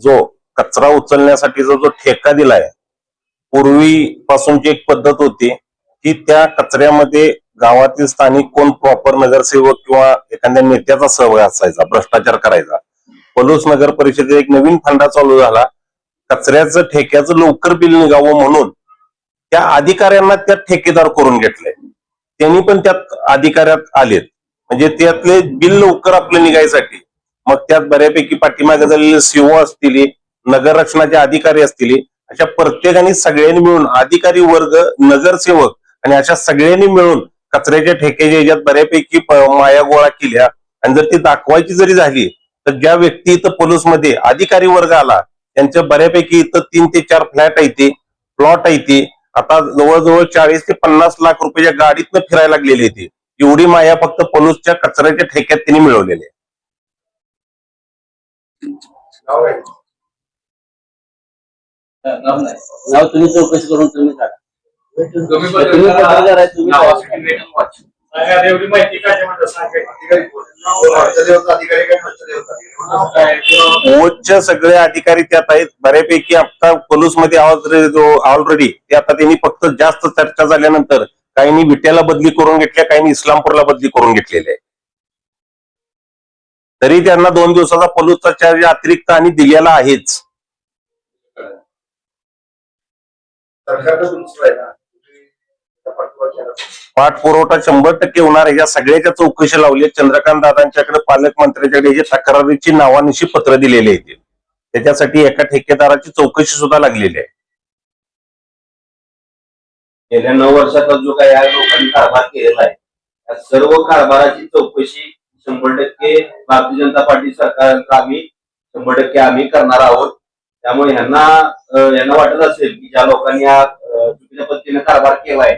जो कचरा उचलण्यासाठीचा जो ठेका दिलाय पूर्वीपासूनची एक पद्धत होती की त्या कचऱ्यामध्ये गावातील स्थानिक कोण प्रॉपर नगरसेवक किंवा एखाद्या नेत्याचा सहभाग असायचा भ्रष्टाचार करायचा. पलूस नगर परिषदेत एक नवीन फंडा चालू झाला. कचऱ्याचं ठेक्याचं लवकर बिल निघावं म्हणून त्या अधिकाऱ्यांना त्यात ठेकेदार करून घेतले. त्यांनी पण त्यात अधिकाऱ्यात आलेत. म्हणजे त्यातले बिल लवकर आपले निघायसाठी मग त्यात बऱ्यापैकी पाठीमागे झालेले सीओ असतील नगररचनाचे अधिकारी असतील अशा प्रत्येकाने सगळ्यांनी मिळून अधिकारी वर्ग नगरसेवक आणि अशा सगळ्यांनी मिळून कचऱ्याच्या ठेक्याच्या याच्यात बऱ्यापैकी माया गोळा केल्या. आणि जर ती दाखवायची जरी झाली तर ज्या व्यक्ती इथं पोलीसमध्ये अधिकारी वर्ग आला त्यांच्या बऱ्यापैकी इथं तीन ते चार फ्लॅट आहे ते प्लॉट आहे ते आता जवळजवळ चाळीस ते पन्नास लाख रुपयाच्या गाडीतनं फिरायला लागलेली होती ती एवढी माया फक्त पलूसच्या कचऱ्याच्या ठेक्यात त्यांनी मिळवलेली आहे. नाव तुम्ही चौकशी करून तुम्ही तुम्ही एवढी माहिती काय? कोचचे सगळे अधिकारी त्यात आहेत. बऱ्यापैकी आता पलूसमध्ये ऑलरेडी ते आता त्यांनी फक्त जास्त चर्चा झाल्यानंतर काहींनी विट्याला बदली करून घेतल्या काहींनी इस्लामपूरला बदली करून घेतलेल्या आहे तरी त्यांना दोन दिवसाचा पलूसचा चार्ज अतिरिक्त आणि दिलेला आहेच. पाठपुरवठा शंभर टक्के होणार आहे. या सगळ्याच्या चौकशी लावली आहे. चंद्रकांत दादांच्याकडे पालकमंत्र्यांच्याकडे हे तक्रारीची नावानिशी पत्र दिलेले आहेत. त्याच्यासाठी एका ठेकेदाराची चौकशी सुद्धा लागलेली आहे. गेल्या नऊ वर्षाचा जो काही या लोकांनी कारभार केलेला आहे त्या सर्व कारभाराची चौकशी शंभर टक्के भारतीय जनता पार्टी सरकार आम्ही शंभर टक्के आम्ही करणार आहोत. त्यामुळे ह्यांना यांना वाटत असेल की ज्या लोकांनी हा चुकीच्या पद्धतीने कारभार केलाय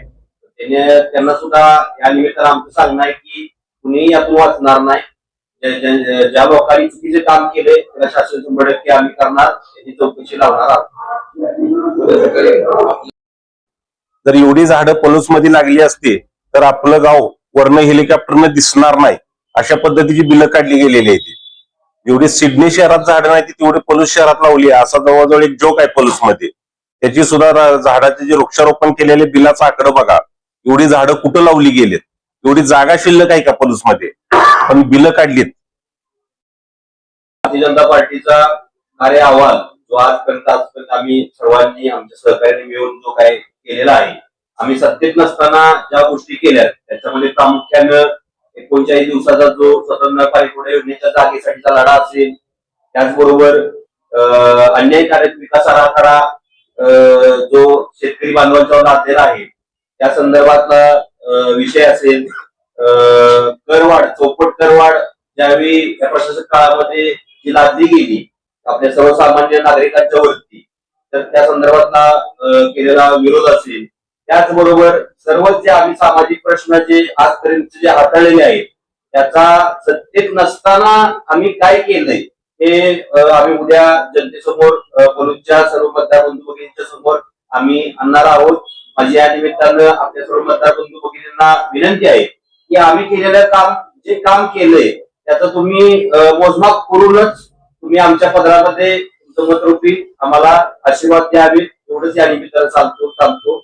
त्याने त्यांना सुद्धा या निमित्तानं आमचं सांगणं आहे की कुणीही यातून वाचणार नाही. ज्या- लोकांनी चुकीचे काम केले त्याला शासन शंभर टक्के आम्ही करणार त्याची चौकशी लावणार आहोत. जर एवढी झाडं पलूसमध्ये लागली असती तर आपलं गाव वर्ण हेलिकॉप्टरने दिसणार नाही. अशा पद्धतीची बिलं काढली गेलेली आहे ती जेवढी सिडनी शहरात झाडं नाही ती तेवढी पलूस शहरात लावली आहे. असा जवळजवळ एक जोक आहे पलूसमध्ये त्याची सुद्धा झाडाचे जे वृक्षारोपण केलेले बिलाचा आकडं बघा. एवढी झाडं कुठं लावली गेलीत? एवढी जागा शिल्लक आहे का पलूसमध्ये पण बिलं काढलीत. भारतीय जनता पार्टीचा कार्य अहवाल जो आजपर्यंत आजपर्यंत आम्ही सर्वांनी आमच्या सहकार्याने मिळून जो काय केलेला आहे आम्ही सत्तेत नसताना ज्या गोष्टी केल्या त्याच्यामध्ये प्रामुख्यानं एकोणचाळीस दिवसाचा जो स्वतंत्र पाणीपुरवठा योजनेच्या जागेसाठीचा लढा असेल त्याचबरोबर अं, अन्यायकारक विकास आराखडा अं, जो शेतकरी बांधवांच्यावर लादलेला आहे त्या संदर्भातला अं, विषय असेल. अं, करवाढ चौपट करवाढ ज्यावेळी या प्रशासक काळामध्ये जी लादली गेली आपल्या सर्वसामान्य नागरिकांच्या वरती तर त्या संदर्भातला केलेला विरोध असेल. त्याचबरोबर सर्वच जे आम्ही सामाजिक प्रश्न जे आजपर्यंत जे हाताळलेले आहेत त्याचा सत्तेत नसताना आम्ही काय केलंय हे आम्ही उद्या जनतेसमोर अं, सर्व मतदार बंधू भगिनींच्या समोर आम्ही आणणार आहोत. माझी या निमित्तानं आपल्या सर्व मतदार बंधू भगिनींना विनंती आहे की आम्ही केलेलं काम जे काम केलंय त्याचं तुम्ही मोजमाप करूनच तुम्ही आमच्या पदरामध्ये तुमचं मतरूपी आम्हाला आशीर्वाद द्यावेत. एवढंच या निमित्तानं सांगतो सांगतो